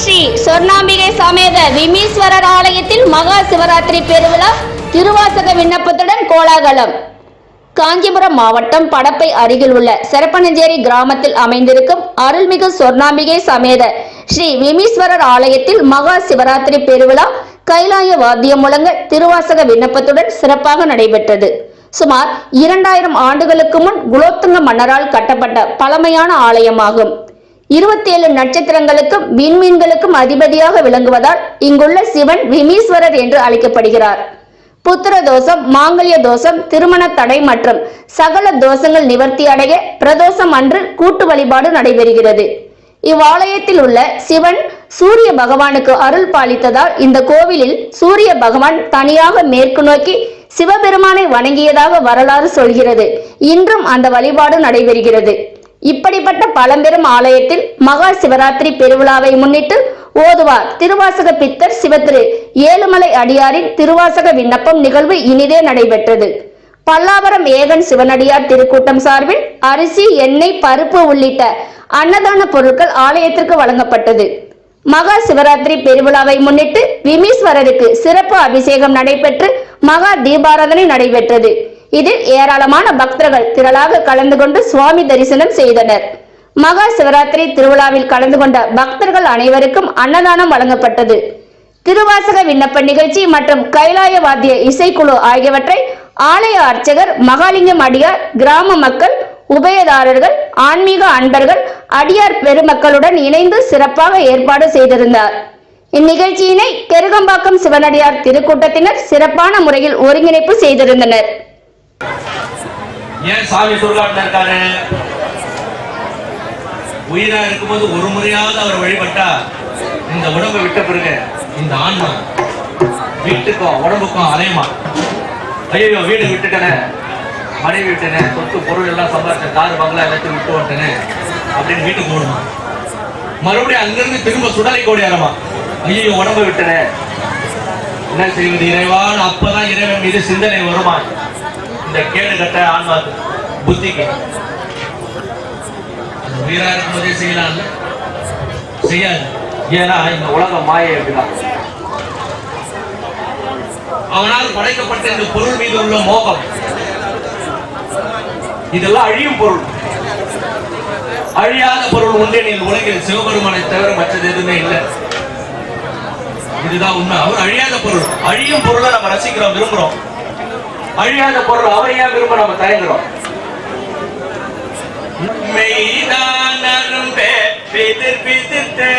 ஸ்ரீ சொர்ணாம்பிகை சமேத விமீஸ்வரர் ஆலயத்தில் மகா சிவராத்திரி பெருவிழா திருவாசக விண்ணப்பத்துடன் கோலாகலம். காஞ்சிபுரம் மாவட்டம் படப்பை அருகில் உள்ள செரப்பனஞ்சேரி கிராமத்தில் அமைந்திருக்கும் அருள்மிகு சொர்ணாம்பிகை சமேத ஸ்ரீ விமீஸ்வரர் ஆலயத்தில் மகா சிவராத்திரி பெருவிழா கைலாய வாத்தியம் முழங்க திருவாசக விண்ணப்பத்துடன் சிறப்பாக நடைபெற்றது. சுமார் இரண்டாயிரம் ஆண்டுகளுக்கு முன் குலோத்துங்க மன்னரால் கட்டப்பட்ட பழமையான ஆலயமாகும். இருபத்தி ஏழு நட்சத்திரங்களுக்கும் விண்மீன்களுக்கும் அதிபதியாக விளங்குவதால் இங்குள்ள சிவன் விமீஸ்வரர் என்று அழைக்கப்படுகிறார். புத்திர தோஷம் மாங்கல்ய தோஷம் திருமண தடை மற்றும் சகல தோஷங்கள் நிவர்த்தி அடைய பிரதோஷம் அன்று கூட்டு வழிபாடு நடைபெறுகிறது. இவ்வாலயத்தில் உள்ள சிவன் சூரிய பகவானுக்கு அருள் பாலித்ததால் இந்த கோவிலில் சூரிய பகவான் தனியாக மேற்கு நோக்கி சிவபெருமானை வணங்கியதாக வரலாறு சொல்கிறது. இன்றும் அந்த வழிபாடு நடைபெறுகிறது. இப்படிப்பட்ட பழம்பெரும் ஆலயத்தில் மகா சிவராத்திரி பெருவிழாவை முன்னிட்டு ஓதுவார் திருவாசக பித்தர் சிவத்திரு ஏழுமலை அடியாரின் திருவாசக விண்ணப்பம் நிகழ்வு இனிதே நடைபெற்றது. பல்லாவரம் ஏகன் சிவனடியார் திருக்கூட்டம் சார்பில் அரிசி எண்ணெய் பருப்பு உள்ளிட்ட அன்னதான பொருட்கள் ஆலயத்திற்கு வழங்கப்பட்டது. மகா சிவராத்திரி பெருவிழாவை முன்னிட்டு விமீஸ்வரருக்கு சிறப்பு அபிஷேகம் நடைபெற்று மகா தீபாராதனை நடைபெற்றது. இதில் ஏராளமான பக்தர்கள் திரளாக கலந்து கொண்டு சுவாமி தரிசனம் செய்தனர். மகா சிவராத்திரி திருவிழாவில் கலந்து கொண்ட பக்தர்கள் அனைவருக்கும் அன்னதானம் வழங்கப்பட்டது. திருவாசக விண்ணப்ப நிகழ்ச்சி மற்றும் கைலாய வாத்திய இசைக்குழு ஆகியவற்றை ஆலய அர்ச்சகர் மகாலிங்கம் அடியார் கிராம மக்கள் உபயதாரர்கள் ஆன்மீக அன்பர்கள் அடியார் பெருமக்களுடன் இணைந்து சிறப்பாக ஏற்பாடு செய்திருந்தார். இந்நிகழ்ச்சியினை கெருகம்பாக்கம் சிவனடியார் திருக்கூட்டத்தினர் சிறப்பான முறையில் ஒருங்கிணைப்பு செய்திருந்தனர். ஏன் சாமி சுடுகாட்டுல இருக்காரு? உயிரா இருக்கும்போது ஒரு முறையாவது அவர் வழிபட்டா இந்த உடம்பை விட்ட பிறகு இந்த ஆன்மா வீட்டுக்கும் உடம்புக்கும் அலையுமா? ஐயோ வீடு விட்டுட்டேனே. மனைவி விட்டேனே சொத்து பொருள் எல்லாம் சம்பாதிச்சேன் கார் பங்களா எல்லாத்தையும் விட்டு வந்துட்டேனே. அப்படின்னு வீட்டுக்கு ஓடுமா? மறுபடியும் அங்கிருந்து திரும்ப சுடலை கோடியாரமா ஐயோ உடம்பை விட்டனே என்ன செய்வது? இறைவான் அப்பதான் இறைவன் மீது சிந்தனை வருமா? இந்த கேடு கட்ட ஆன்மா புத்திக்கு அது உயிரா இருக்கும்போதே செய்யலாம் செய்யாது. ஏன்னா இந்த உலகம் மாயை அப்படிதான். அவனால் படைக்கப்பட்ட இந்த பொருள் மீது உள்ள மோகம். இதெல்லாம் அழியும் பொருள். அழியாத பொருள் உண்டு நீ உலகில் சிவபெருமானை தவிர மற்றது எதுவுமே இல்லை. இதுதான் உண்மை. அவர் அழியாத பொருள். அழியும் பொருளை நம்ம ரசிக்கிறோம் விரும்புறோம். அழியாத பொருள் அவரை ஏன் விரும்ப நம்ம தயங்குறோம் மெய்தான் அரும்பே பிதிர் பிதிர்த்தே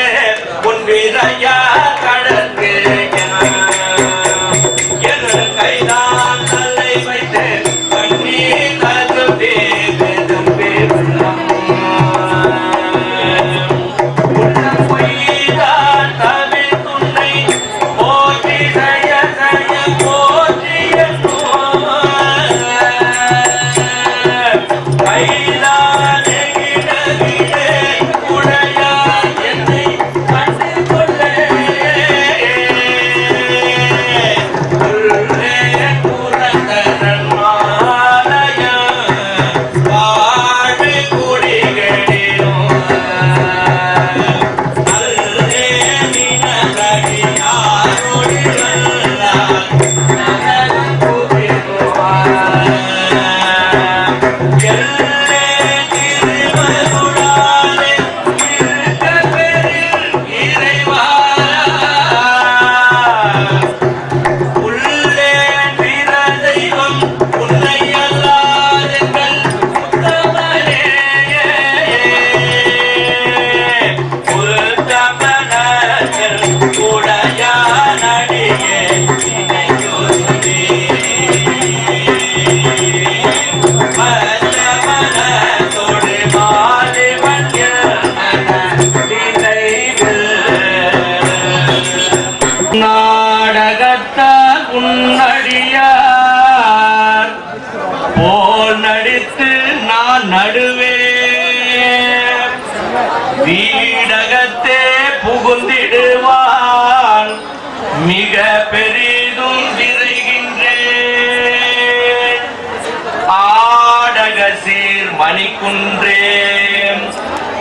சீர் மணிக்குன்றே.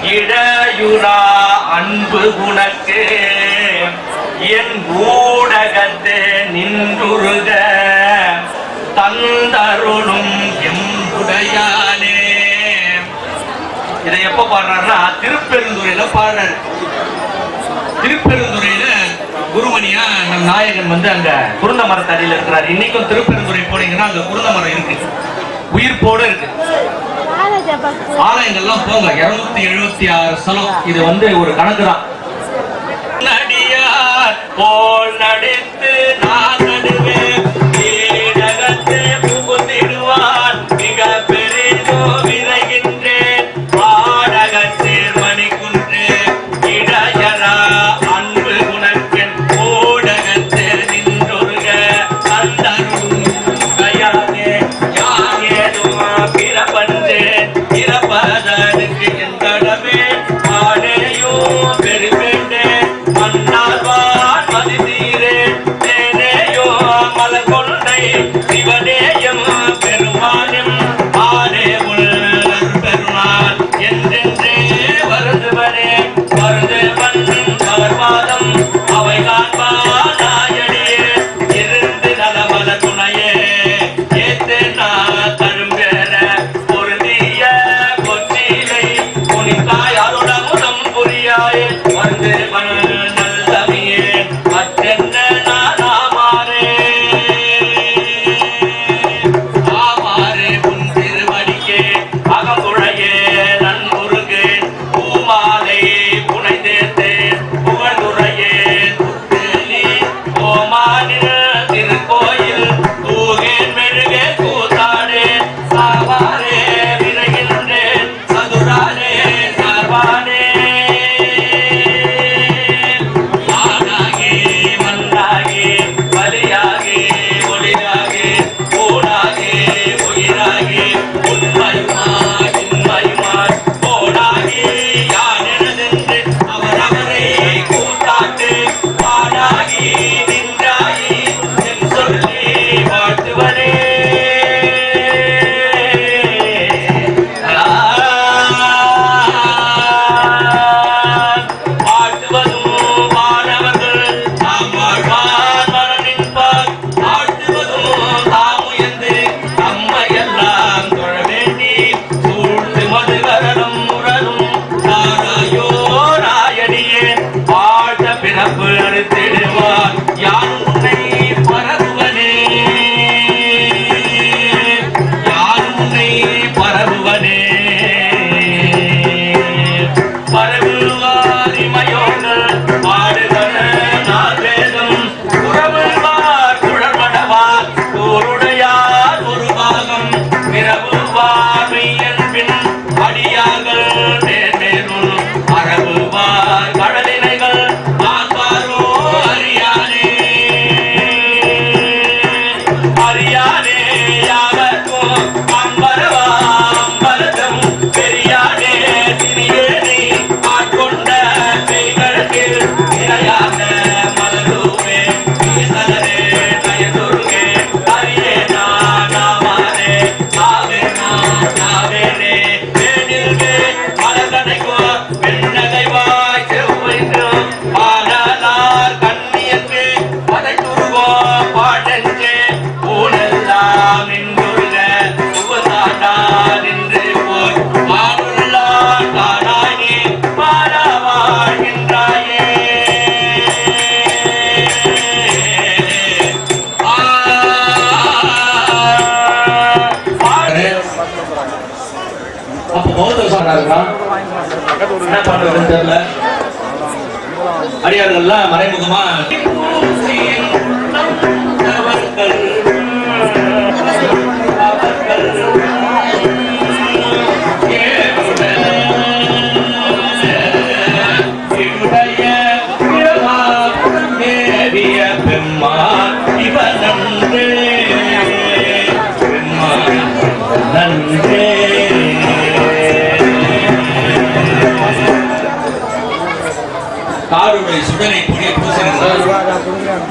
இடையுனா அன்பு உனக்கு. என் ஊடகத்தே நின்றுருக. தந்தருளும் எம்புடையானே. இதை எப்ப பாடுறாருன்னா திருப்பெருந்துறையில பாடுறாரு. திருப்பெருந்துறையில குருமணியா நம் நாயகன் வந்து அங்க குருந்த மரத்தடியில் இருக்கிறார். இன்னைக்கும் திருப்பெருந்துறை போனீங்கன்னா அங்க குருந்த மரம் இருக்கு. உயிர்ப்போட இருக்கு. ஆலயங்கள்லாம் போங்க. இருநூத்தி எழுபத்தி ஆறு ஸ்தலம். இது வந்து ஒரு கணக்கு தான். நடியார் போல் நடித்து நான்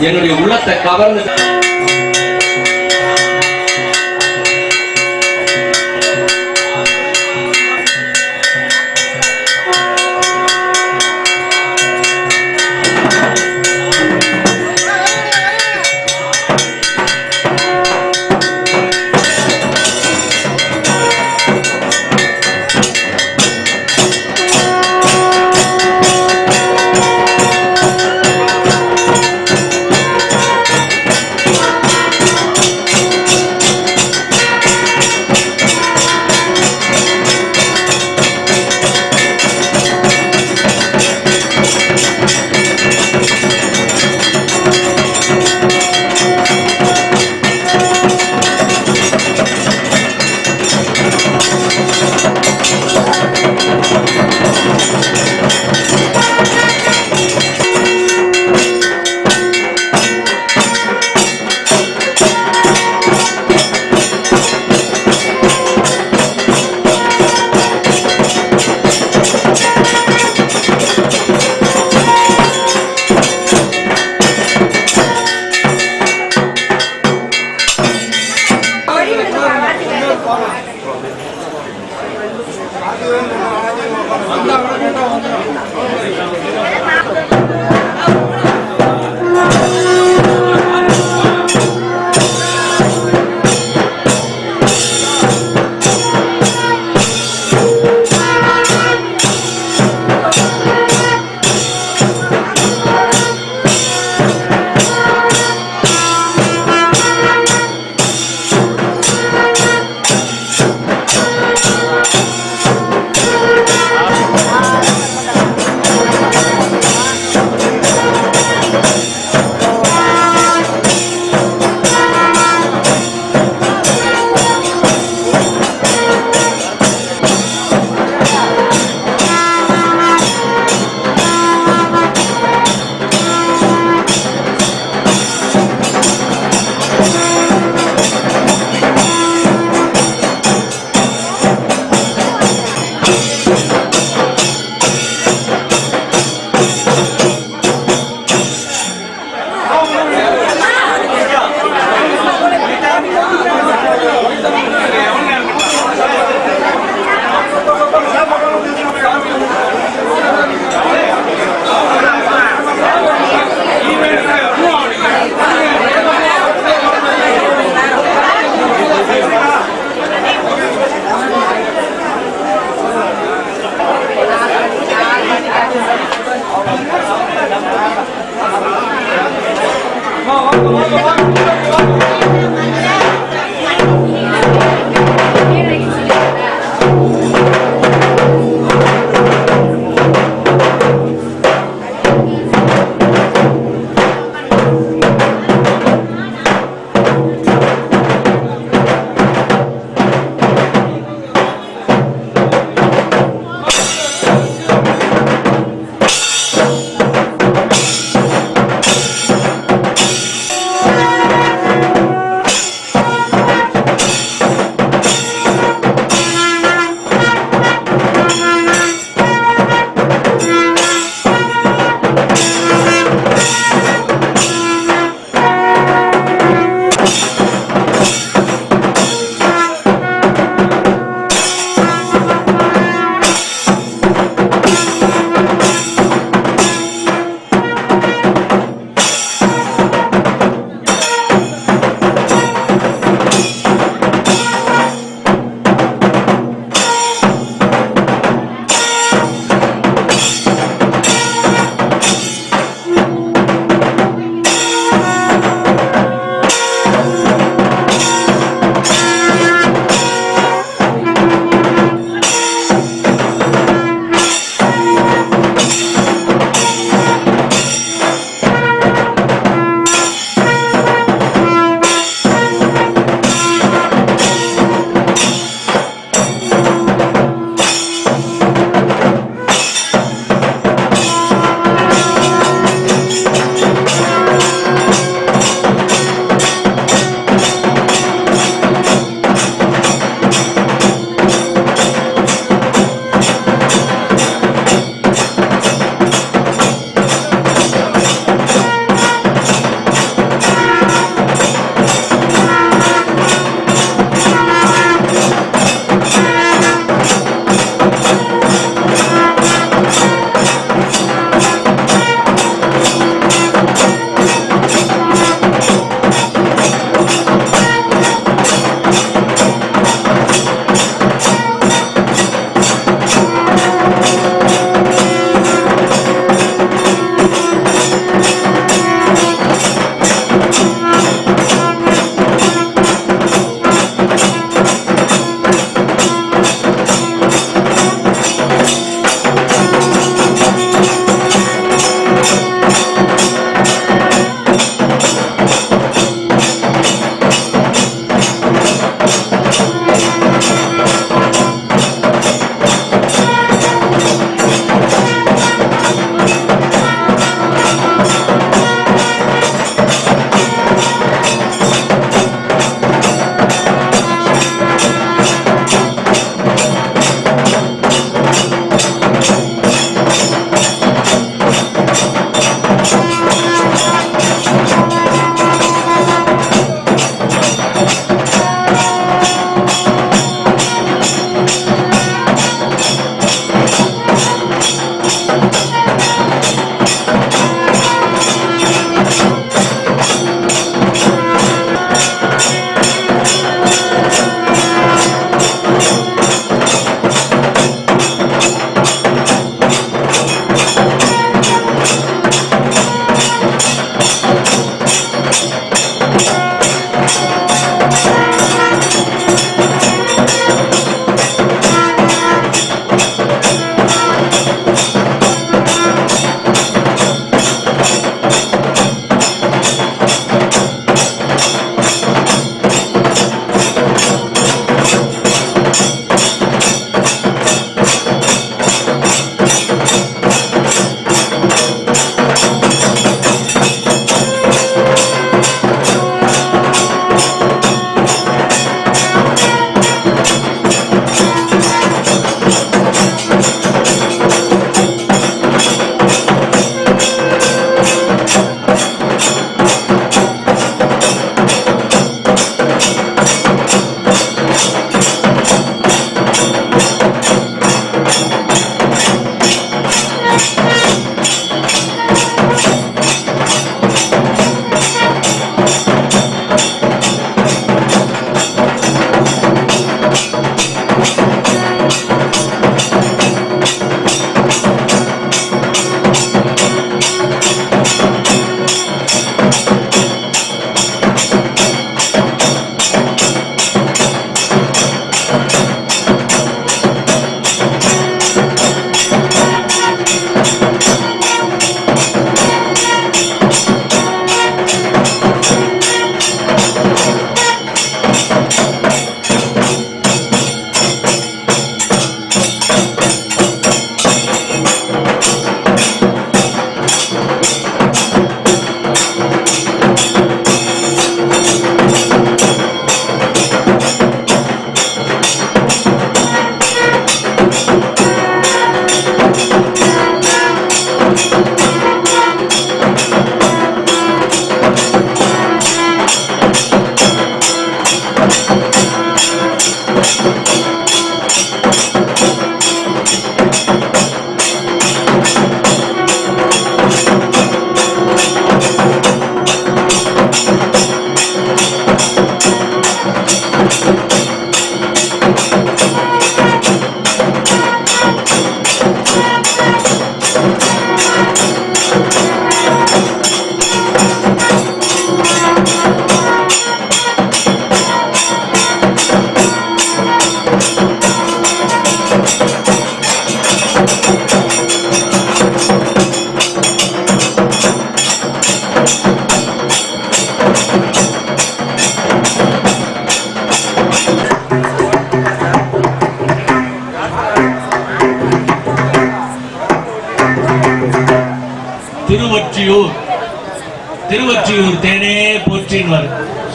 என்னுடைய உள்ளத்தை கவர்ந்து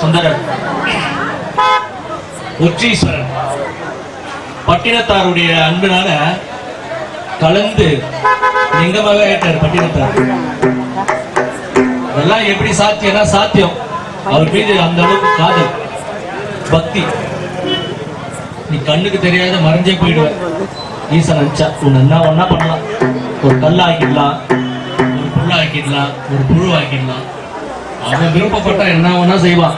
சுந்தரன். உச்சீஸ்வரன் பட்டினத்தாருடைய அன்பினால கலந்து லிங்கமாக ஏற்றார் பட்டினத்தார். அதெல்லாம் எப்படி சாத்தியம்னா சாத்தியம். அவர் மீது அந்த அளவுக்கு காதல் பக்தி. நீ கண்ணுக்கு தெரியாத மறைஞ்சே போயிடுவ ஈசன் நினைச்சா உன் என்ன ஒன்னா பண்ணலாம்? ஒரு கல் ஆக்கிடலாம் ஒரு புல் ஆக்கிடலாம் ஒரு புழு ஆக்கிடலாம் அவன் விருப்பப்பட்டா என்ன ஒன்னா செய்வான்